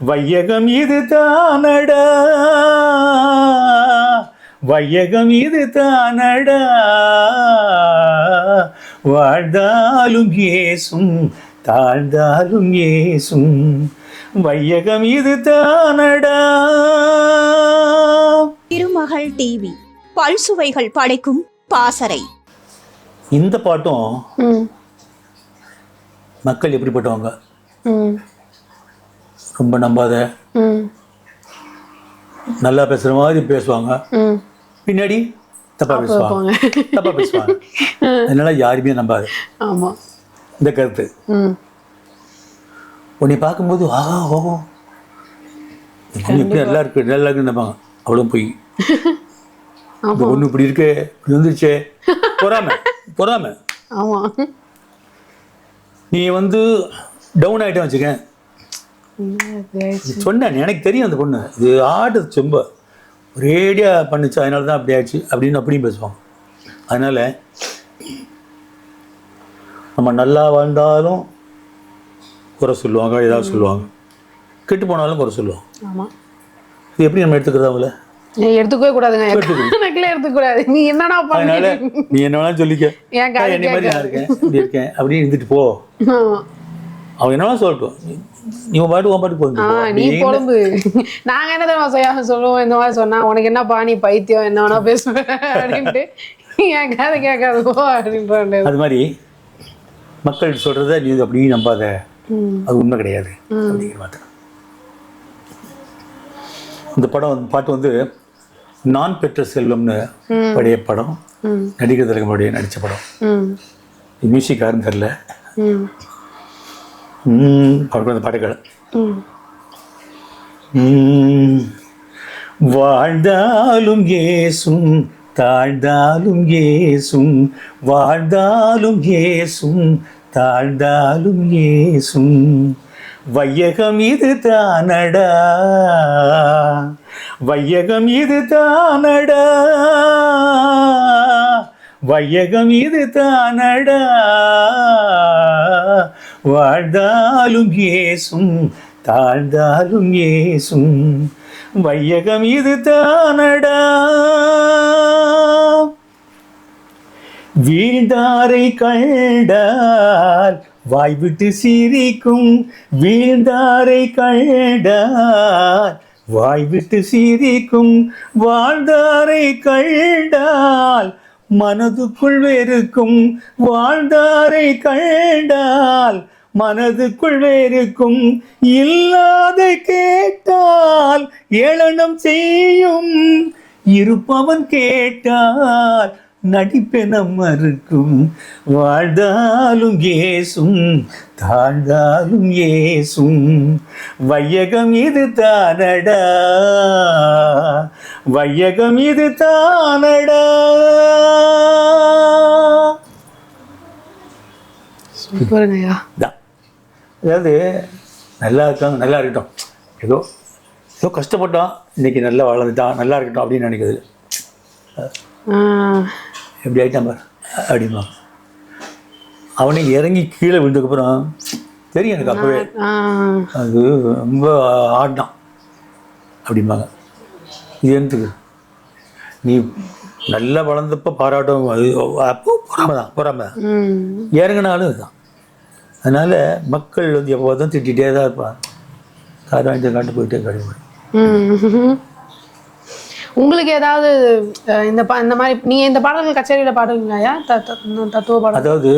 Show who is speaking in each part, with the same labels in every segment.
Speaker 1: வையகம் இது தானடா வையகம் இது தானடா வாழ்ந்தாலும் ஏசும் தாழ்ந்தாலும் ஏசும் வையகம் இது தானடா
Speaker 2: திருமகள் டிவி பல்சுவைகள் படைக்கும் பாசறை.
Speaker 1: இந்த பாட்டும் மக்கள் எப்படிப்பட்டவங்க? ரொம்ப நம்பாத. நல்லா பேசுகிற மாதிரி பேசுவாங்க. பின்னாடி தப்பா பேசுவாங்க. தப்பா பேசுவாங்க. அதனால யாருமே நம்பாது. இந்த கருத்து. உன்னை பார்க்கும்போது ஆஹா ஓஹோ இப்படி நல்லா இருக்கு நல்லா இருக்குன்னு நினைப்பாங்க அவ்வளோ பொய். இந்த பொண்ணு இப்படி இருக்கு இப்படி வந்துருச்சே. பொறாம பொறாம. நீ வந்து டவுன் ஆகிட்டேன் வச்சுக்கேன். சொன்னேன் எனக்கு தெரியும் அந்த பொண்ணு. இது ஆடு ரொம்ப ஒரேடியாக பண்ணுச்சு அதனால தான் அப்படி ஆயிடுச்சு அப்படின்னு அப்படியும் பேசுவாங்க. அதனால் நம்ம நல்லா வாழ்ந்தாலும் குறை சொல்லுவாங்க ஏதாவது சொல்லுவாங்க. கெட்டு போனாலும் குறை சொல்லுவாங்க.
Speaker 3: ஆமாம்
Speaker 1: இது எப்படி நம்ம எடுத்துக்கிறது அவங்கள?
Speaker 3: எடுத்துக்கவே கூடாதுங்க. எனக்குலாம் எடுத்துக்கூடாது நீ என்னடா
Speaker 1: அதனால நீ என்ன வேணாலும் சொல்லிக்க.
Speaker 3: என்
Speaker 1: என்னை மாதிரி நான் இருக்கேன் இப்படி இருக்கேன் அப்படின்னு இருந்துட்டு போ. அவங்க என்ன சொல்லட்டும்? நீ- பாட்டு உன் பாட்டு போகுது
Speaker 3: நீ பொழம்பு நாங்க என்ன செய்ய சொல்லுவோம் இந்த மாதிரி சொன்னா உனக்கு என்னப்பா நீ பைத்தியம் என்ன வேணா பேசுவேன் அப்படின்ட்டு. என் கதை கேட்காது போ அப்படின்ட்டு
Speaker 1: அது மாதிரி மக்கள் சொல்றத நீ அப்படியே நம்பாத. அது உண்மை கிடையாது. அப்படிங்கிற மாதிரி. இந்த படம் வந்து- பாட்டு வந்து நான் பெற்ற செல்வம்னு பழைய படம். நடிகர் திலகமுடைய நடித்த படம். மியூசிக்
Speaker 3: ம்.
Speaker 1: அவருக்கு பாட்டுகள் வாழ்ந்தாலும் ஏசும் தாழ்ந்தாலும் ஏசும் வாழ்ந்தாலும் ஏசும் தாழ்ந்தாலும் ஏசும் வையகம் இது தானடா வையகம் இது தானடா வையகம் இது தானடா வாழ்ந்தாலும் ஏசும் தாழ்ந்தாலும் ஏசும் வையகம் இது தானடா. வீழ்ந்தாரை கண்டால் வாய்விட்டு சிரிக்கும். வீழ்ந்தாரை கண்டால் வாய்விட்டு சிரிக்கும். வாழ்ந்தாரை கண்டால் மனதுக்குள் வேறுக்கும் வாழ்ந்தாரை கண்டால் மனதுக்குள் வேறுக்கும் இல்லாத கேட்டால் ஏளனம் செய்யும் இருப்பவன் கேட்டால் நடிப்பென மறுக்கும். வாழ்ந்தாலும் ஏசும் தாழ்ந்தாலும் ஏசும் வையகம் இது தானடா வையகம் இது தானடா.
Speaker 3: சூப்பருங்கய்யா
Speaker 1: தான் அதாவது நல்லா இருக்காங்க நல்லா இருக்கட்டும். ஏதோ ஏதோ கஷ்டப்பட்டான் இன்னைக்கு நல்லா வளர்ந்துட்டான் நல்லா இருக்கட்டும் அப்படின்னு நினைக்கிறது எப்படி ஆயிட்டான் பாரு அப்படிமா அவனை இறங்கி கீழே விழுந்ததுக்கப்புறம் தெரியும் எனக்கு அப்போவே. அது ரொம்ப ஆடினான் அப்படிம்பாங்க. இது என்னத்துக்கு? நீ நல்லா வளர்ந்தப்ப பாராட்டம் அது அப்போ பொறாம தான் பொறாம தான். இறங்கினாலும் இதுதான். அதனால் மக்கள் வந்து எப்போ தான் திட்டிகிட்டே தான் இருப்பாங்க. கார் வாங்கிட்டு காட்டு போயிட்டே
Speaker 3: ம். உங்களுக்கு ஏதாவது இந்த பா இந்த மாதிரி நீங்க இந்த பாடல்கள் கச்சேரியில இந்த தத்துவ பாடல்.
Speaker 1: அதாவது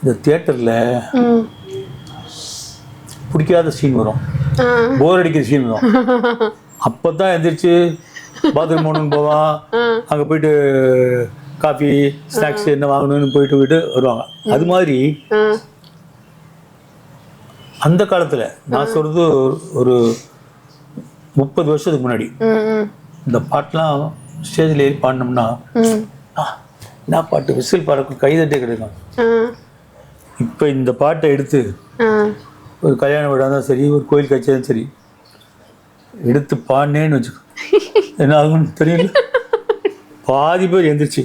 Speaker 1: இந்த தியேட்டரில் பிடிக்காத சீன் வரும். போர் அடிக்கிற சீன் வரும். அப்போ தான் எந்திரிச்சு பாத்ரூம் போகணுன்னு போவான். அங்கே போயிட்டு காஃபி ஸ்நாக்ஸ் என்ன வாங்கணும்னு போயிட்டு போயிட்டு வருவாங்க. அது மாதிரி அந்த காலத்தில் நான் சொல்கிறது ஒரு முப்பது வருஷத்துக்கு முன்னாடி. இந்த பாட்டெலாம் ஸ்டேஜில் ஏறி பாடினோம்னா என்ன பாட்டு? விசில் பாடக்கு கைதட்டே கிடைக்கும். இப்போ இந்த பாட்டை எடுத்து ஒரு கல்யாண வீடாக இருந்தாலும் சரி ஒரு கோயில் கட்சியும் சரி எடுத்து பாடினேன்னு வச்சுக்கோ. என்ன ஆகும்னு தெரியல. பாதி பேர் எந்திரிச்சு.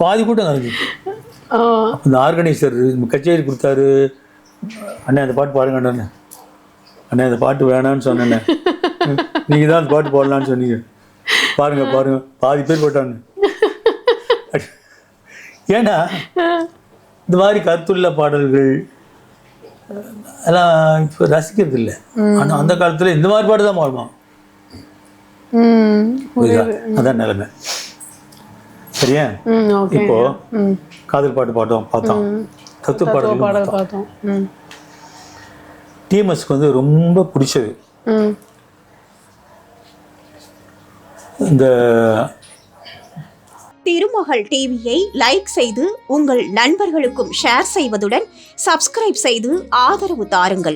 Speaker 1: பாதி கூட்டம்
Speaker 3: ஆ,
Speaker 1: இந்த ஆர்கனைசர் கச்சேரி கொடுத்தாரு. அண்ணே அந்த பாட்டு பாருங்க அண்ணே அண்ணே. அந்த பாட்டு வேணான்னு சொன்னேண்ணே நீங்கள் தான் அந்த பாட்டு போடலான்னு சொன்னீங்க. பாருங்க பாருங்க. பாதி பேர் போட்டாங்க. ஏன்னா இந்த மாதிரி கருத்துள்ள பாடல்கள் எல்லாம் இப்போ ரசிக்கிறது இல்லை ஆனால் அந்த காலத்தில் இந்த மாதிரி பாட்டு தான் பாடுவான். அதான் நிலைமை. சரியா? இப்போ காதல் பாட்டு பாட்டோம் பார்த்தோம். தத்துவ
Speaker 3: பாடல் பார்த்தோம். ம்.
Speaker 1: டிஎம்எஸ்க்கு வந்து ரொம்ப பிடிச்சது.
Speaker 3: ம்.
Speaker 1: இந்த
Speaker 2: திருமகள் டிவியை லைக் செய்து உங்கள் நண்பர்களுக்கும் ஷேர் செய்வதுடன் சப்ஸ்கிரைப் செய்து ஆதரவு தாருங்கள்.